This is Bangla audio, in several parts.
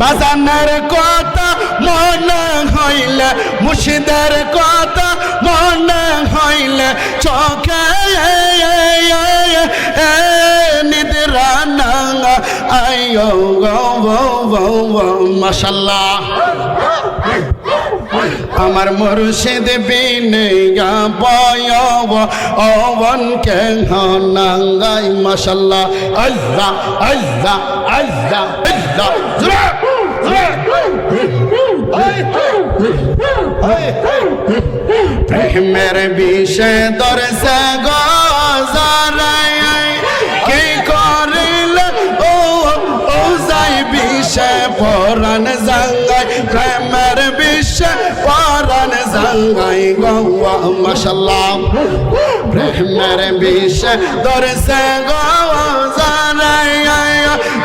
বাজানের কথা মনে হইলে মুর্শিদের কথা মনে হইলে চোখে নিদ্রা আয়ো গো মাশাল্লাহ। আমার মুর্শিদ বিনে বয় ওবন কে নাঙ্গাই মাশাল্লাহ আল্লাহ আল্লাহ আল্লাহ আল্লাহ জোরে, জোরে। প্রেমের বিষে দরসে গজারাই গাই গৌয়া মশাল্লাহ। প্রেমের বিষ দরসে গৌয়া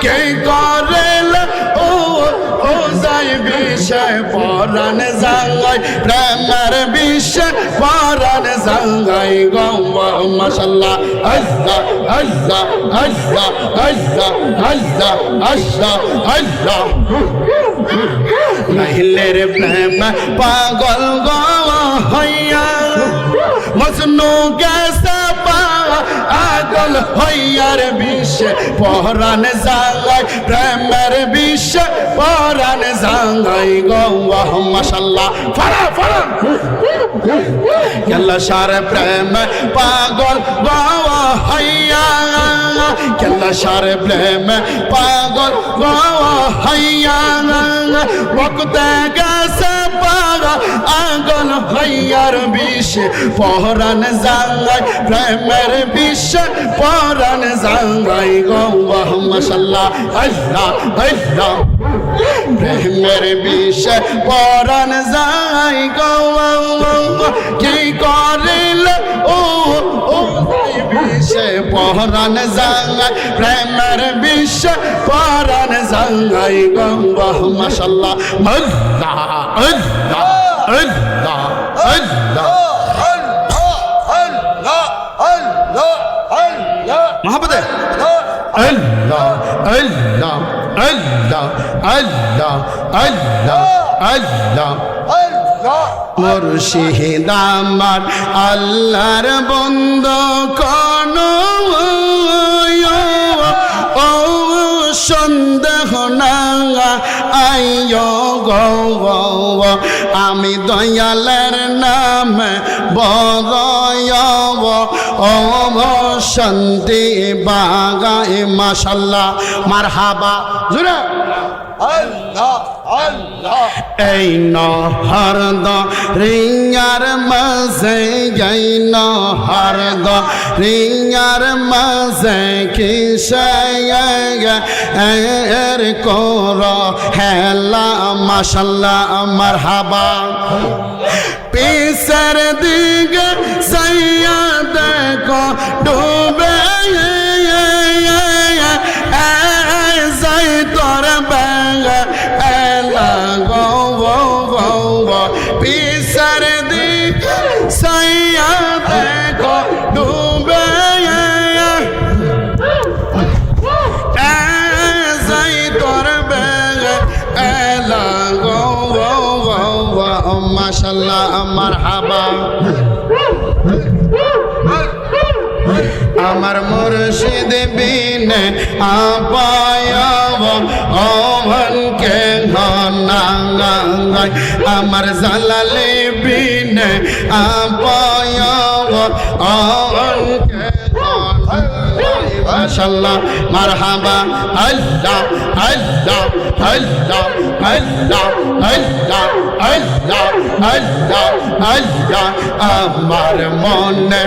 কে করেল? ও ও যাই মজনু গেছে পাগল হইয়ার বিষে, পরাণ জাঙ্গাই প্রেমের বিষে, পরাণ জাঙ্গাই গৌয়া মাশাল্লাহ ফাড়া ফাড়া। কেলা সার প্রেম পাগল গাওয়া হাইয়া কেলা সার প্রেম পাগল গাওয়া হাইয়া পাগল আগল হাইয়ার বিষ পহরান জাঙ্গাই প্রেমের বিষ পহরান জাঙ্গাই গৌয়া মাশাল্লাহ আল্লাহ আল্লাহ প্রেমের বিষ, পরাণ যাই গৌয়া কি করিল? ও বিষে, পরাণ যাই প্রেমের বিষ, পরাণ যাই গৌয়া মাশাল্লাহ আল্লাহ আল্লাহ আল্লাহ আল্লাহ محبت ہے اللہ اللہ اللہ اللہ اللہ اللہ اللہ আমার আল্লাহর বন্ধু দয়ালের নাম বড় শান্তি বাগায় মাশাল্লাহ মার হাবা জুড়ে। এই নহরদ রিয়ার মাঝে, এই নহরদ রিয়ার মাঝে কিসে এর কর? হেলা, মাশাল্লাহ, মারহাবা। পিসের দিকে সাইয়া দেখো, ডুবে মারহাবা। আমার মুর্শিদ বিন আপায়াব অভনকে ঘনাঙ্গাঙ্গাই আমার জালালে বিন আপায়াব অভনকে মাশাল্লাহ মারহাবা আল্লাহ আল্লাহ আল্লাহ আল্লাহ আল্লাহ আল্লাহ আল্লাহ আল্লাহ আমার মনে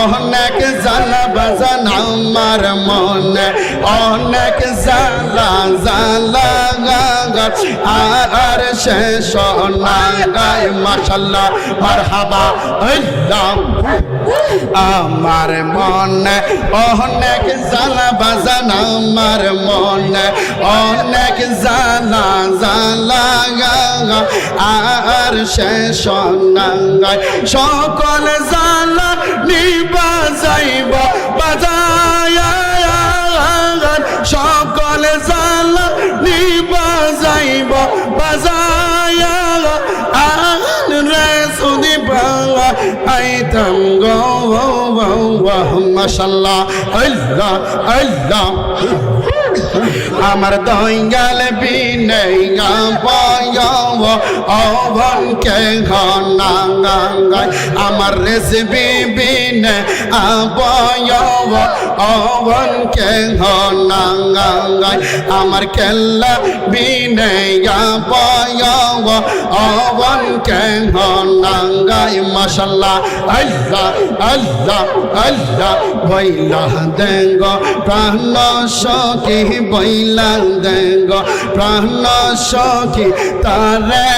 অনেক জ্বালা বাজান, আমার মনে অনেক জ্বালা জ্বালা, গা আর শেষ নাগাই মাশাল্লাহ মারহাবা আল্লাহ আমার মনে অনেক জালা বাজান আমার মনে অনেক জালা জালা আর শেষ সকল জালা নিবা যাইব বাজা মাসাল্লাহ আল্লাহ আল্লাহ। আমার দয়াল বিনয় অভনকে ঘনাঙ্গাঙ্গায় আমার রেসিপি বিন আবয় অভনকে ঘনাঙ্গাঙ্গায় আমার কেল্লা বিনয় আবয় অভনকে ঘনাঙ্গায় মশাল্লা আল্লাহ আল্লাহ আল্লাহ বৈলা দেঙ্গ, প্রাণ সখী বইলা দেঙ্গ প্রাণ সখী তারে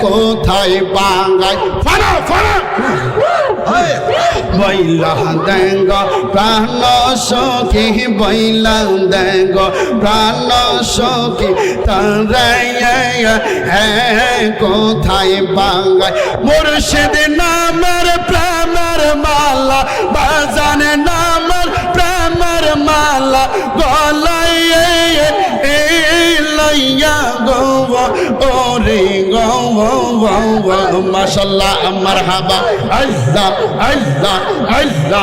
কোথায় বাঙাই ফানা ফানা বইলা দেঙ্গ প্রাণ সখী বইলা দেঙ্গ প্রাণ সখী তারে কোথায় বাঙাই মুর্শিদ নামের প্রেমের মালা, বাজানে প্রেমের গলা, গলাইয়ে লাইয়া গৌ ওরে গৌ মাসাল্লাহ আমার হাবা আজ্জা আজ্জা আজ্জা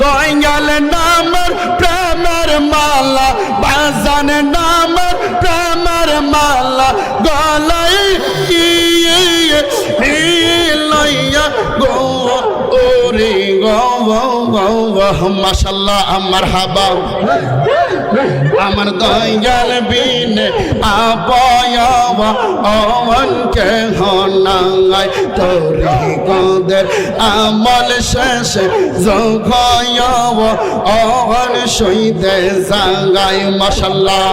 কয়াল নামর প্রেমের মালা, বাজান নামর প্রেমের মালা লইয়া গো, ওরে গো মাশাল্লাহ, আমার হাবা আমার দয়াল বিন আবয়ব অন কে হনাই তোরে গদের আমল শেষ জগয়ব অন সইতে জাগাই, মাশাল্লাহ।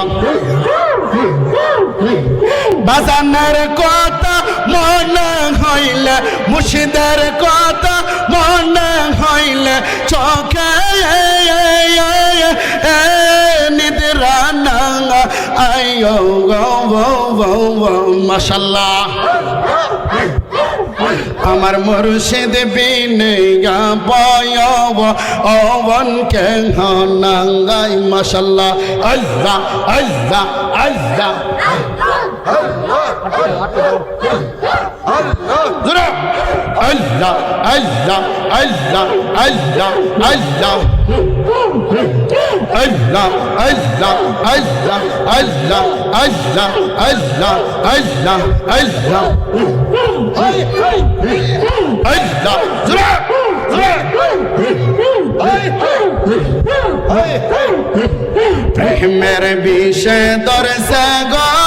বাজানের কথা মনে হইলে মুর্শিদের কথা মনে হইলে চোখে নিদ্রা আমার মুর্শিদ বিনে অবন কে নাঙ্গাই, মাশাল্লাহ। আল্লাহ আল্লাহ আল্লাহ। প্রেমের বিষে দর্শা গো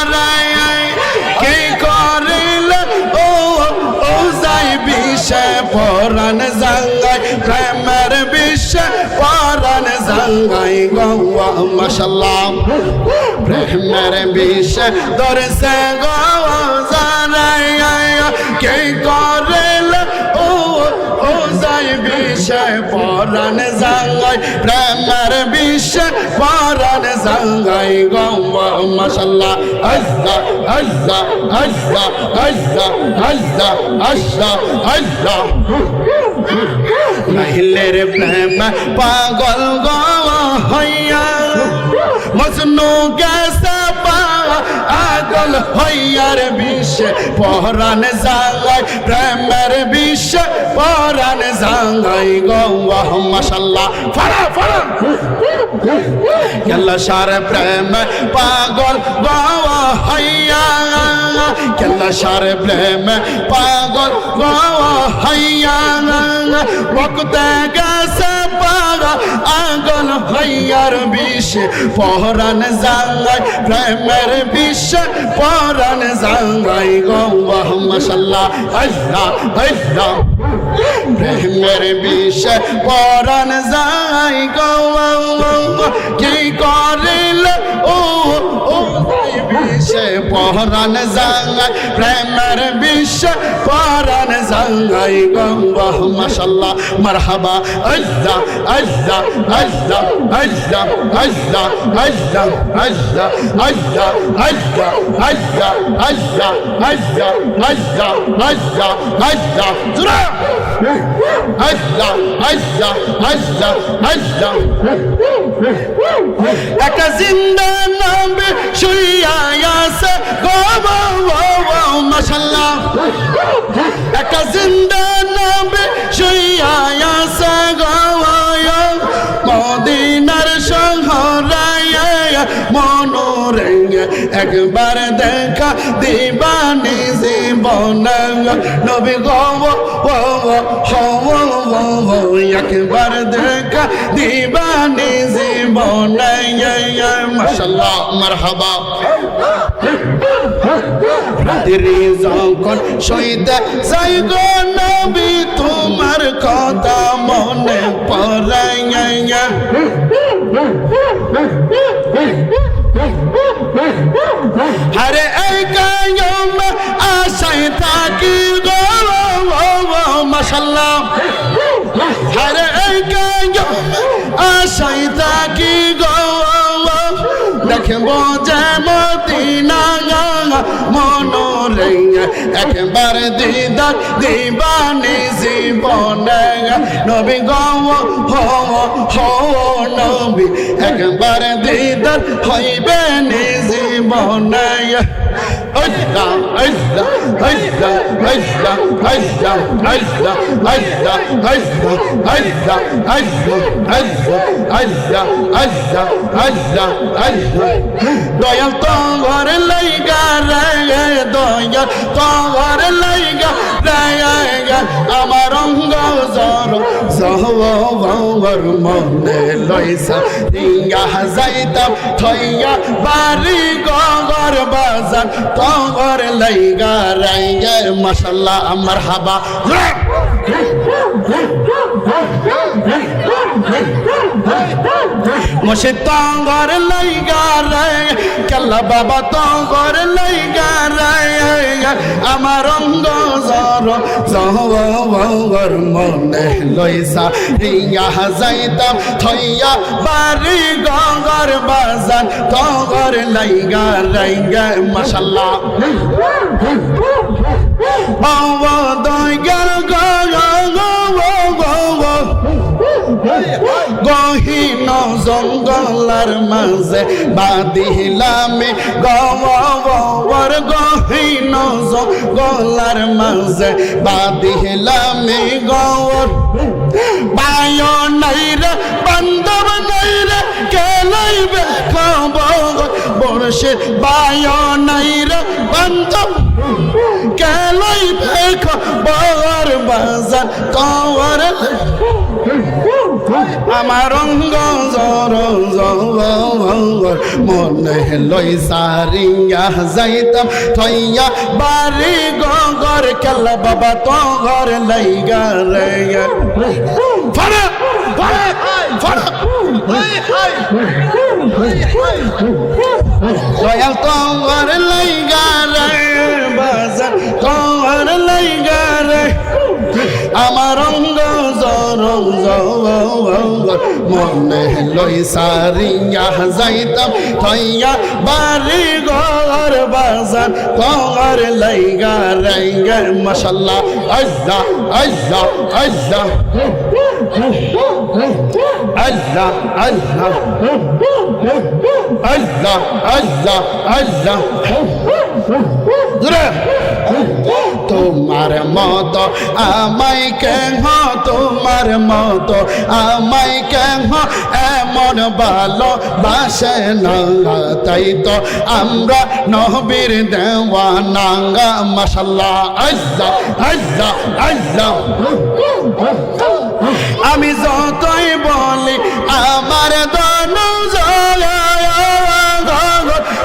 হারায় কে করিল? ও ও যাই বিষে, পরাণ জাঙ্গাই প্রেমের বিষে, পরাণ জাঙ্গাই গৌয়া, মশাল্লাহ। প্রেমের বিষে দরসে গৌয়া জানাই কে কর বিষে পরাণ জাঙ্গাই প্রেমের বিষে পরাণ জাঙ্গাই গমাশাল্লাহ আজ্জা আজ্জা আজ্জা আজ্জা আজ্জা আজ্জা আজ্জা নাহিলের প্রেম পাগল গো হইয়া মজনু গেছে পাগল হইয়ার বিষে পহরান জাঙ্গাই প্রেমের বিষে পহরান জাঙ্গাই গৌয়া মাশাল্লাহ ফাড়া ফাড়া কেলা সার প্রেম পাগল গাওয়া হইয়া কেলা সার প্রেম পাগল গাওয়া হইয়া গেছে পাগল আগল বিষে পহরান জাঙ্গাই প্রেমের বিষে পহরান জাঙ্গাই গৌয়া মাশাল্লাহ আল্লাহ আল্লাহ। প্রেমের বিষে, পরাণ যাই গো কি করিল বিষে পহরান জাঙ্গাই প্রেমের বিষ পরাণ জাঙ্গাই গৌয়া মাশাল্লাহ মারহাবা আল্লাহ আল্লাহ আল্লাহ আল্লাহ আল্লাহ আল্লাহ আল্লাহ আল্লাহ আল্লাহ আল্লাহ আল্লাহ আল্লাহ আল্লাহ আল্লাহ আল্লাহ জুরা আল্লাহ আল্লাহ আল্লাহ আল্লাহ একটা জিন্দা নামে শুইয়া আছে গো মাশাল্লাহ একটা জিন্দা নবী শুইয়া আছে গাওয়ায় মদিনার শহরায় মনোরঙ্গে একবার দেখা দিবানি জীবন নবী গো একবার দেখা দিবানি জীবন মাশাল্লাহ মারহাবা। রাতের যখন সইতে যাই গো নবী, তোমার কথা মনে পড়ে আরে এই কায়ম আশায় থাকি গো মাশাল্লাহ আরে এই একবার দিদার দিবানি জীবনে নবী গৌ হো নবী একবার দিদার হইবে নি জীবনে দয়াল তো ঘরে লাইগা রে দয়াল তো ঘরে লাইগা রে আমার অঙ্গ জর জহর মনে লইসা রিঙ্গা যাইতাম থইয়া বাড়ি গো। বাজান তোমার লাইগা রাইগা মশাল্লাহ আমার মুর্শিদ তঙ্গর লাইগা রে, কেল্লা বাবা তঙ্গর লাইগা রে, আমার অঙ্গ জর জহর মনে লইসা, রিয়া যাইতাম, থইয়া বাড়ি গঙ্গর বাজান, তঙ্গর লাইগা রাইগা মাশাল্লাহ। বাবা দয়াল গো গহীন জঙ্গলার মাঝে বাদিলামে গর গহীন জঙ্গলার মাঝে বাদিলামে গর বায় নাই রে বান্ধব নাই রে কেলাইবে খবর বর্ষে বায় নাই রে বান্ধব কেলাইবে খবর বাজার কর আমার অঙ্গ জর জর মনে লই সারিয়া যাইতাম থইয়া বাড়ি গর খেলা বাবা তো ঘর লাইগা রে। ফাড়া ফাড়া ফাড়া। দয়াল তোমার লাইগার বাজার তোমার লাইগার আমার অঙ্গ জরম মনে লই সারিয়া যাইতাম, থইয়া বাড়ি ঘর, বাজার তোমার লাইগা রাইগার মশাল্লা আজ্জা আজ্জা আজ্জা আল্লাহ আল্লাহ আল্লাহ আল্লাহ আল্লাহ তোমার মত আমায় কেহ তোমার মত আমায় কেহ এমন ভালো বাসে না তাই তো আমরা নহবীর দেওয়া নাঙ্গা মাসাল্লাহ আল্লাহ আল্লাহ আল্লাহ আমি যতই বলি আমার দনু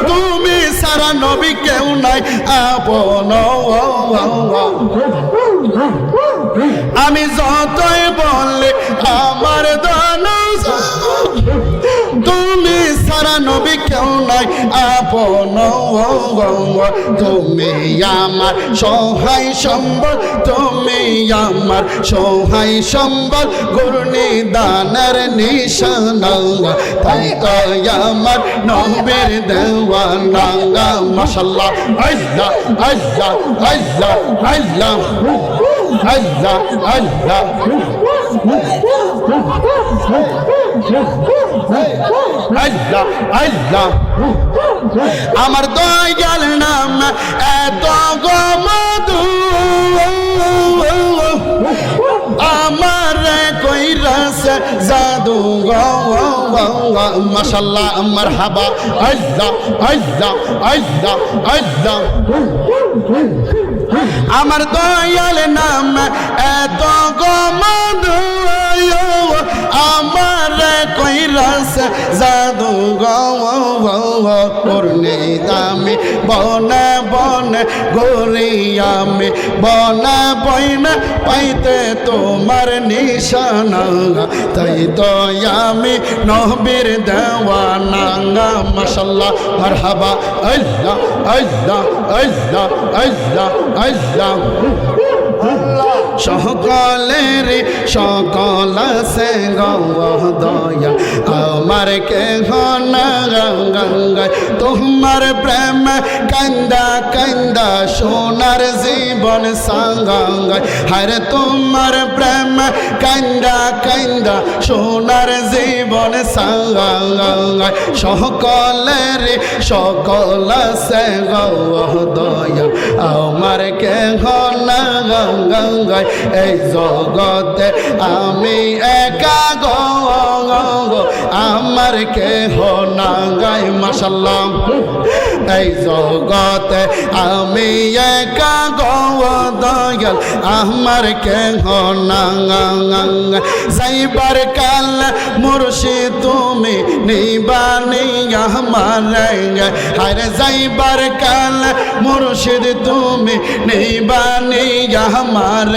তুমি সারা নবী কেউ নাই আপন আমি যতই তুমি আমার সহায় সম্বল, তুমি আমার সহায় সম্বল গুরুনি দানের নিশান তাই আমার নবীর দেওয়ানা মাশাল্লাহ আল্লাহ আল্লাহ আল্লাহ আল্লাহ আল্লাহ আল্লাহ। আল্লাহ আল্লাহ আমার দয়াল নাম এত গো মধু। আমার কইরাছে জাদু গো। মাশাল্লাহ, আমার হাবা। আল্লাহ আল্লাহ আল্লাহ আল্লাহ। আমার দয়াল নাম এত গমধু আমার কইরাস জাদু গর্ণে দামি, বনে বনে গরিয়ামি বনে বইনে পাইতে তোমার নিশানা, তাই দয়ামি নবীর দেওয়ানা মাশাল্লাহ, মারহাবা, আল্লাহ আল্লাহ আল্লাহ আল্লাহ আল্লাহ। সকলের সকল সে দয়া। আমার কে গঙ্গায় তোমার প্রেম কান্দা কান্দা সোনার জীবন সাঙ্গাঙ্গায়। হরে তোমার প্রেম কান্দা কান্দা সোনার জীবন সাঙ্গাঙ্গায়। সকলের সকল সে দয়া। আমার কে গঙ্গায় এই জগতে আমি একা গো। আমার কে না গাই মাসাল্লাহ এই জগতে আমি একা গো দয়াল, আমার কে না যাইবার কাল মুর্শি তুমি নিবানি আমার হারে যাইবার কাল মুর্শিদ তুমি নিবানি আমার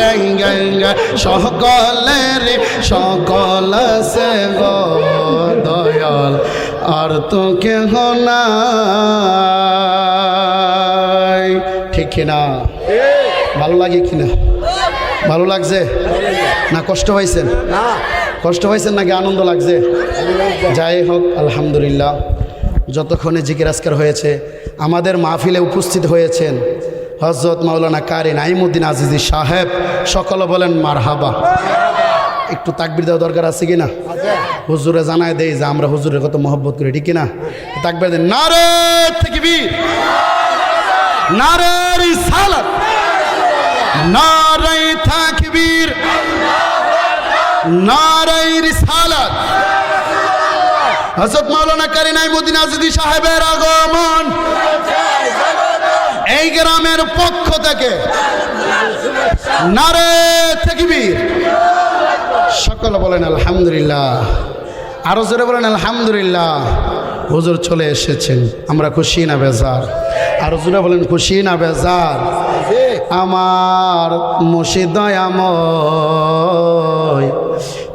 সকলের সকল সে গো। দয়াল আর তো কেহ নাই। ঠিক কিনা? ভালো লাগে কিনা? ভালো লাগছে? না, কষ্ট পাইছেন কষ্ট পাইছেন নাকি আনন্দ লাগছে? যাই হোক, আলহামদুলিল্লাহ। যতক্ষণে আজকার হয়েছে, আমাদের মাহফিলে উপস্থিত হয়েছেন হজরত মাওলানা কারি নাইমুদ্দিন আজিজি সাহেব। সকলে বলেন, মারহাবা। একটু তাকবির দেওয়া দরকার আছে কি না হুজুরে জানায় দেই যে আমরা হুজুরের কত মহব্বত করি, ঠিক না তাকবির দেন, নারে তাকবীর, নারে রিসালাত, নারে তাকবীর, নারে রিসালাত। হযরত মাওলানা কারি নাইমুদ্দিন আজিজি সাহেবের আগমন। এই গ্রামের পক্ষ থেকে, নারে তাকবীর সকল বলেন আলহামদুলিল্লাহ। আরও জোরে বলেন আলহামদুলিল্লাহ। হুজুর চলে এসেছেন, আমরা খুশি না বেজার? আর জোরে বলেন, খুশি না বেজার? আমার মুর্শিদয়াময়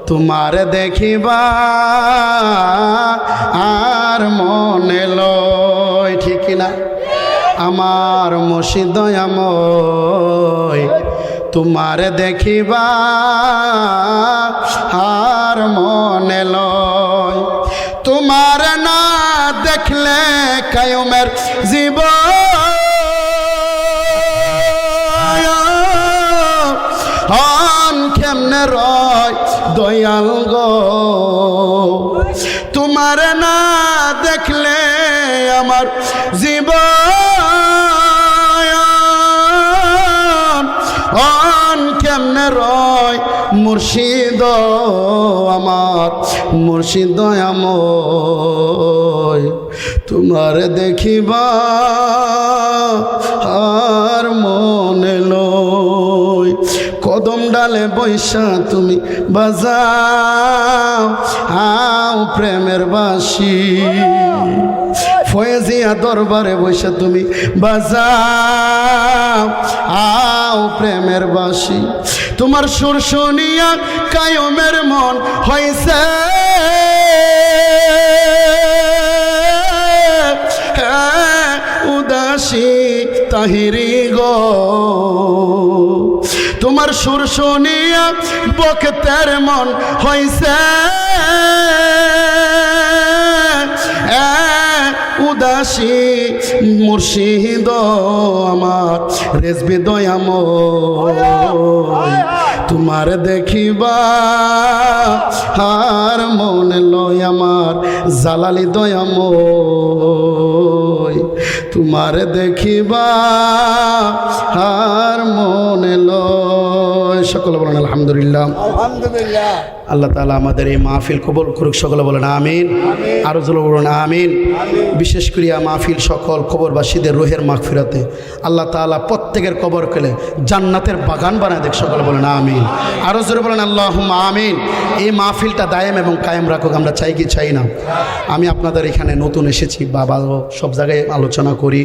তোমার দেখিবা আর মনে লয়, ঠিক না আমার মুর্শিদয়াময় তোমার দেখিবা আর মনে তোমার না দেখলে কায়মের জীব। হন রয় দয়াল গো। তোমার না রয় মুর্শিদ আমার, মুর্শিদ আময় তোমার দেখিবা আর মনে লয় কদম ডালে বৈশা তুমি বাজাও, হাও প্রেমের বাসি। ফয়েজিয়া দরবারে বসে তুমি বাজাও, আও প্রেমের বাসি। তোমার সুর শুনিয়া কায়মের মন হয়েছে উদাসী তাহিরি তোমার সুর শুনিয়া বকতের মন হয়েছে উদাসী মুর্শিদ আমার রেসবি দয়াময় তোমার দেখিবা হার মনে লয় আমার, জালালি দয়াময় তোমার দেখিবা হার মনে লয়, সকলে বলেন আলহামদুলিল্লাহ। আলহামদুলিল্লাহ। আল্লাহ তালা আমাদের এই মাহফিল কবল করুক, সকলে বলেন আমিন। আরও জল বলেন আমিন। বিশেষ করিয়া মাহফিল সকল কবরবাসীদের রোহের মাগফিরাতে। আল্লাহ তালা প্রত্যেকের কবর কেলে জান্নাতের বাগান বানায় দেখ, সকলে বলেন আমিন। আরও জোরে বলেন আল্লাহ আমিন। এই মাহফিলটা দায়েম এবং কায়েম রাখুক, আমরা চাই কি চাই না। আমি আপনাদের এখানে নতুন এসেছি, বাবা সব জায়গায় আলোচনা করি।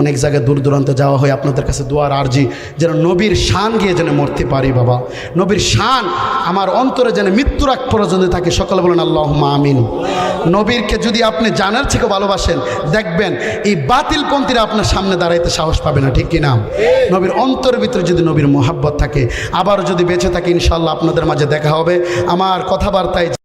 অনেক জায়গায় দূর দূরান্তে যাওয়া হয়, আপনাদের কাছে দোয়ার আর্জি। যেন নবীর শান গিয়ে যেন মরতে পারি, বাবা। নবীর শান আমার অন্তরে যেন মৃত্যুর আগ পর্যন্ত থাকে। সকলে বলেন আল্লাহ আমিন। নবীরকে যদি আপনি জানার থেকে ভালোবাসেন, দেখবেন এই বাতিল পন্থীরা আপনার সামনে দাঁড়াইতে সাহস পাবে না, ঠিক কিনা? নবীর অন্তর ভিতরে যদি নবীর মোহাব্বত থাকে, আবার যদি বেঁচে থাকে ইনশাল্লাহ আপনাদের মাঝে দেখা হবে। আমার কথাবার্তায়